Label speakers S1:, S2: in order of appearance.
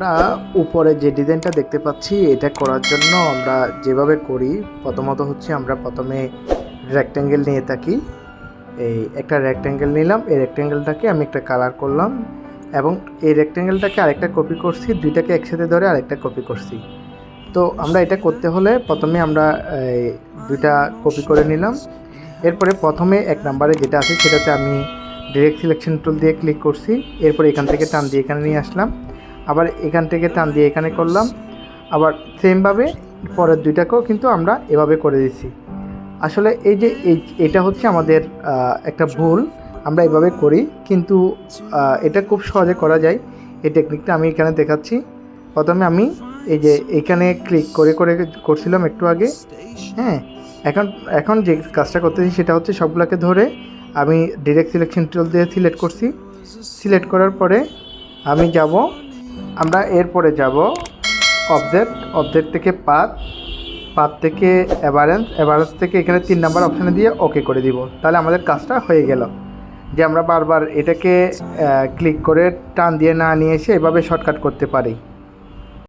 S1: আমরা উপরে যে ডিজাইনটা দেখতে পাচ্ছি, এটা করার জন্য আমরা যেভাবে করি, প্রথমত হচ্ছে আমরা প্রথমে রেক্ট্যাঙ্গেল নিয়ে থাকি। এই একটা রেক্ট্যাঙ্গেল নিলাম, এই রেক্ট্যাঙ্গেলটাকে আমি একটা কালার করলাম এবং এই রেক্ট্যাঙ্গেলটাকে আরেকটা কপি করছি, দুইটাকে একসাথে ধরে আরেকটা কপি করছি। তো আমরা এটা করতে হলে প্রথমে আমরা দুইটা কপি করে নিলাম। এরপরে প্রথমে এক নাম্বারে যেটা আছে, সেটাতে আমি ডিরেক্ট সিলেকশন টুল দিয়ে ক্লিক করছি। এরপরে এখান থেকে টান দিয়ে এখানে নিয়ে আসলাম। আবার এখান থেকে টান দিয়ে এখানে করলাম। আবার সেমভাবে পরের দুইটাকেও কিন্তু আমরা এভাবে করে দিছি আসলে এই যে এই এটা হচ্ছে আমাদের একটা ভুল। আমরা এভাবে করি, কিন্তু এটা খুব সহজে করা যায়। এই টেকনিকটা আমি এখানে দেখাচ্ছি। প্রথমে আমি এই যে এখানে ক্লিক করে করে করছিলাম একটু আগে। হ্যাঁ এখন এখন যে কাজটা করতেছি সেটা হচ্ছে সবগুলোকে ধরে আমি ডিরেক্ট সিলেকশন টুল দিয়ে সিলেক্ট করছি। সিলেক্ট করার পরে আমি যাব আমরা এরপরে যাব অবজেক্ট অবজেক্ট থেকে পাত পাত থেকে অ্যাভারেন্স অ্যাভারেন্স থেকে এখানে তিন নাম্বার অপশানে দিয়ে ওকে করে দিব। তাহলে আমাদের কাজটা হয়ে গেল। যে আমরা বারবার এটাকে ক্লিক করে টান দিয়ে না নিয়ে এসে এভাবে শর্টকাট করতে পারি।